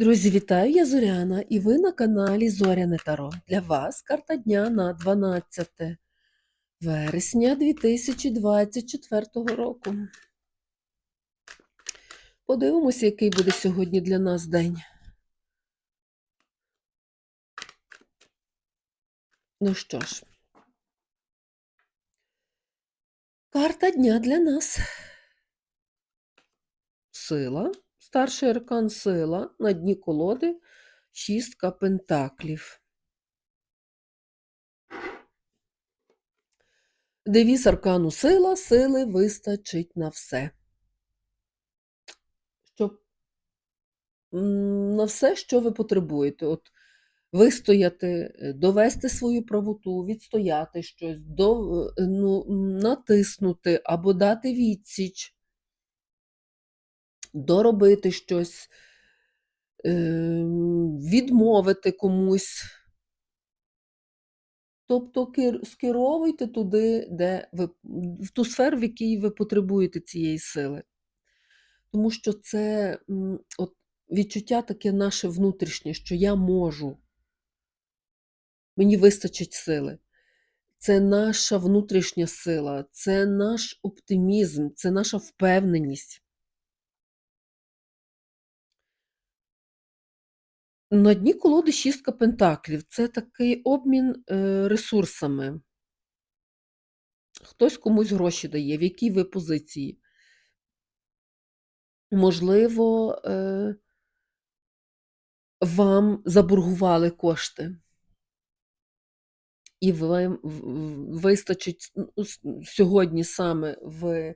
Друзі, вітаю! Я Зоряна, і ви на каналі Зоряне Таро. Для вас карта дня на 12 вересня 2024 року. Подивимося, який буде сьогодні для нас день. Ну що ж, карта дня для нас. Сила. Старший аркан сила на дні колоди шістка пентаклів. Девіз аркану сила, сили вистачить на все. Щоб на все, що ви потребуєте. От вистояти, е, довести свою правоту, відстояти щось, до, е, ну, натиснути або дати відсіч доробити щось, ем, відмовити комусь. Тобто скеровуйте туди, де ви, в ту сферу, в якій ви потребуєте цієї сили. Тому що це от, відчуття таке наше внутрішнє, що я можу. Мені вистачить сили. Це наша внутрішня сила, це наш оптимізм, це наша впевненість. На дні колоди шістка пентаклів. Це такий обмін е, ресурсами. Хтось комусь гроші дає, в якій ви позиції. Можливо, е, вам заборгували кошти. І вам вистачить ну, сьогодні саме ви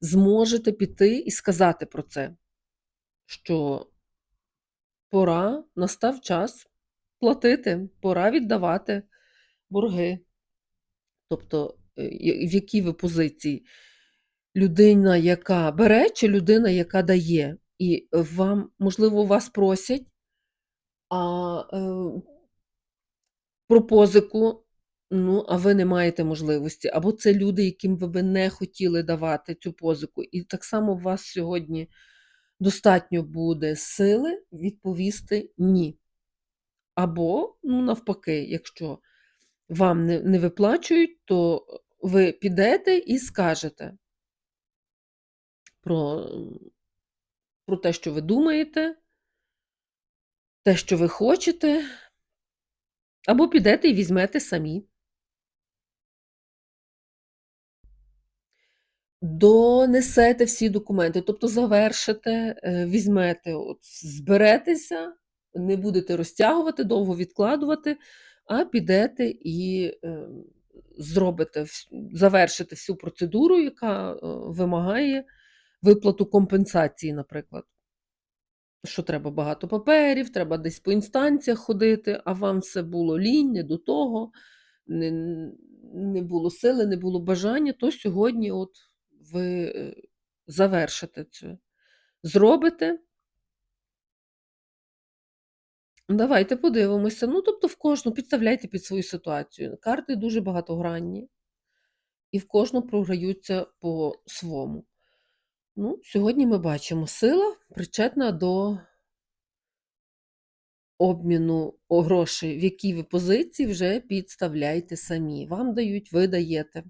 зможете піти і сказати про це, що пора, настав час платити, пора віддавати борги. Тобто, е, в якій ви позиції? Людина, яка бере, чи людина, яка дає? І вам, можливо, вас просять а, е, про позику, ну, а ви не маєте можливості. Або це люди, яким ви би не хотіли давати цю позику. І так само вас сьогодні достатньо буде сили відповісти ні. Або, ну, навпаки, якщо вам не, не виплачують, то ви підете і скажете про, про те, що ви думаєте, те, що ви хочете, або підете і візьмете самі. Донесете всі документи, тобто завершите, е, візьмете, от, зберетеся, не будете розтягувати, довго відкладувати, а підете і е, зробите, завершите всю процедуру, яка е, вимагає виплату компенсації, наприклад. Що треба багато паперів, треба десь по інстанціях ходити, а вам все було лінь, не до того, не, не було сили, не було бажання, то сьогодні от ви е, завершите це. Зробите. Давайте подивимося. Ну, тобто, в кожну підставляйте під свою ситуацію. Карти дуже багатогранні, і в кожну програються по-свому. Ну, сьогодні ми бачимо сила причетна до обміну грошей, в якій ви позиції вже підставляйте самі. Вам дають, ви даєте.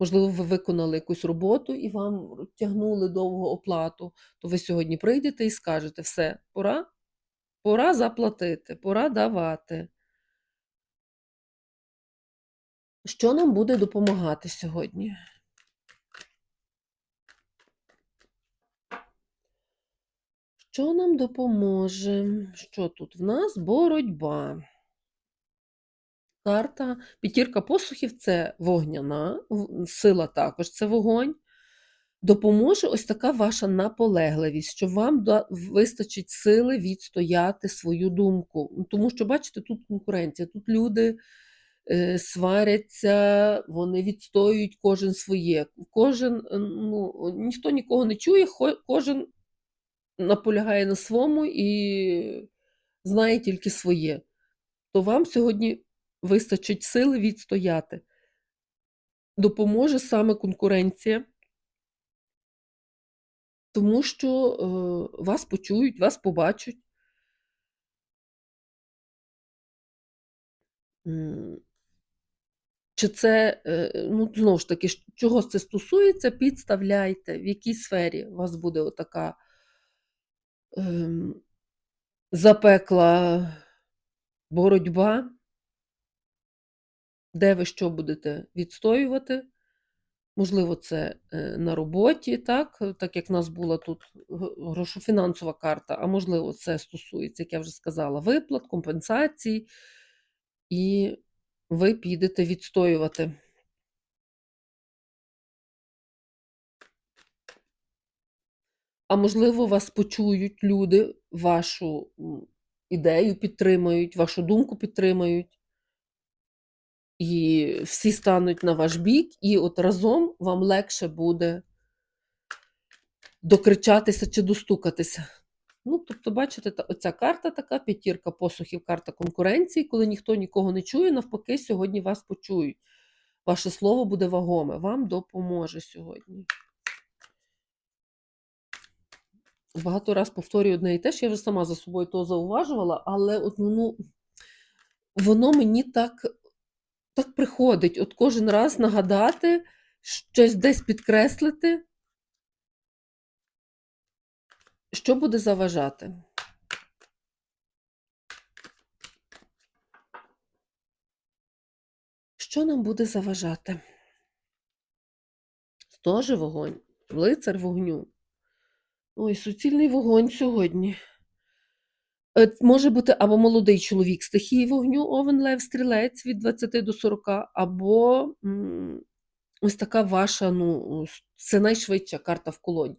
Можливо, ви виконали якусь роботу і вам тягнули довго оплату, то ви сьогодні прийдете і скажете: все, пора, пора заплатити, пора давати. Що нам буде допомагати сьогодні? Що нам допоможе? Що тут в нас? Боротьба. Карта п'ятірка посухів це вогняна, сила також це вогонь. Допоможе ось така ваша наполегливість, що вам вистачить сили відстояти свою думку. Тому що, бачите, тут конкуренція, тут люди е, сваряться, вони відстоюють кожен своє. Кожен, е, ну, ніхто нікого не чує, кожен наполягає на своєму і знає тільки своє. То вам сьогодні вистачить сили відстояти. Допоможе саме конкуренція. Тому що, е, вас почують, вас побачать. Чи це, е, ну, знову ж таки, чого це стосується, підставляйте, в якій сфері у вас буде отака ем, запекла боротьба. Де ви що будете відстоювати. Можливо, це, е, на роботі, так, так як в нас була тут грошофінансова карта, а можливо, це стосується, як я вже сказала, виплат, компенсацій, і ви підете відстоювати. А можливо, вас почують люди, вашу, ідею підтримають, вашу думку підтримають. І всі стануть на ваш бік, і от разом вам легше буде докричатися чи достукатися. Ну, тобто, бачите, оця карта така, п'ятірка посухів, карта конкуренції, коли ніхто нікого не чує, навпаки, сьогодні вас почують. Ваше слово буде вагоме, вам допоможе сьогодні. Багато раз повторюю одне і те ж, я вже сама за собою то зауважувала, але от, ну, воно мені так так приходить. От кожен раз нагадати, щось десь підкреслити. Що буде заважати? Що нам буде заважати? Теж вогонь, лицар вогню. Ой, суцільний вогонь сьогодні. Е, може бути або молодий чоловік стихії вогню, овен, лев, стрілець від 20 до 40, або ось така ваша, ну, це найшвидша карта в колоді.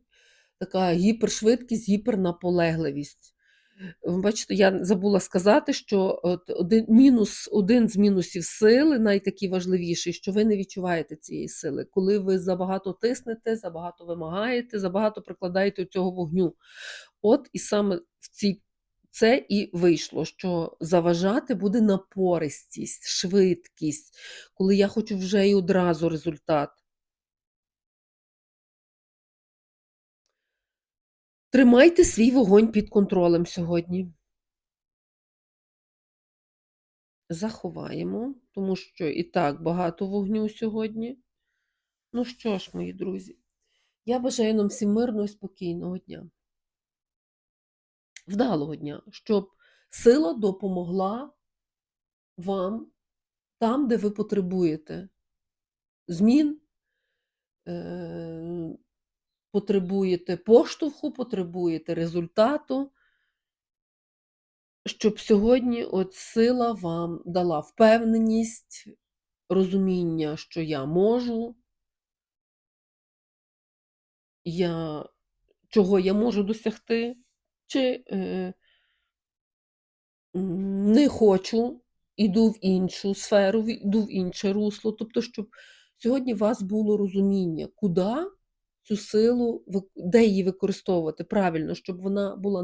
Така гіпершвидкість, гіпернаполегливість. Бачите, я забула сказати, що один, мінус, один з мінусів сили, найтакий важливіший, що ви не відчуваєте цієї сили. Коли ви забагато тиснете, забагато вимагаєте, забагато прикладаєте цього вогню. От і саме в цій це і вийшло, що заважати буде напористість, швидкість, коли я хочу вже і одразу результат. Тримайте свій вогонь під контролем сьогодні. Заховаємо, тому що і так багато вогню сьогодні. Ну що ж, мої друзі, я бажаю нам всім мирного і спокійного дня. Вдалого дня, щоб сила допомогла вам там, де ви потребуєте змін, е, потребуєте поштовху, потребуєте результату, щоб сьогодні от сила вам дала впевненість, розуміння, що я можу, я, чого я можу досягти, чи е, не хочу, іду в іншу сферу, іду в інше русло. Тобто, щоб сьогодні у вас було розуміння, куди цю силу, де її використовувати правильно, щоб вона була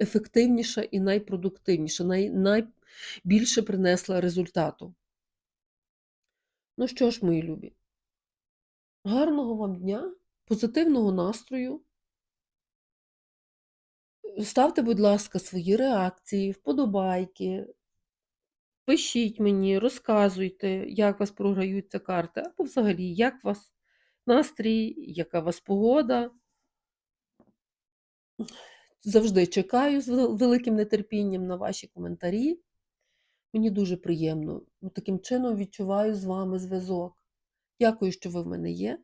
найефективніша і найпродуктивніша, най, найбільше принесла результату. Ну що ж, мої любі, гарного вам дня, позитивного настрою. Ставте, будь ласка, свої реакції, вподобайки. Пишіть мені, розказуйте, як вас програються карти, або взагалі, як вас настрій, яка вас погода. Завжди чекаю з великим нетерпінням на ваші коментарі. Мені дуже приємно. Ну, Таким чином відчуваю з вами зв'язок. Дякую, що ви в мене є.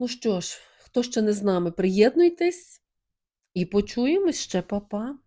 Ну що ж, хто ще не з нами, приєднуйтесь і почуємось ще, Па-па.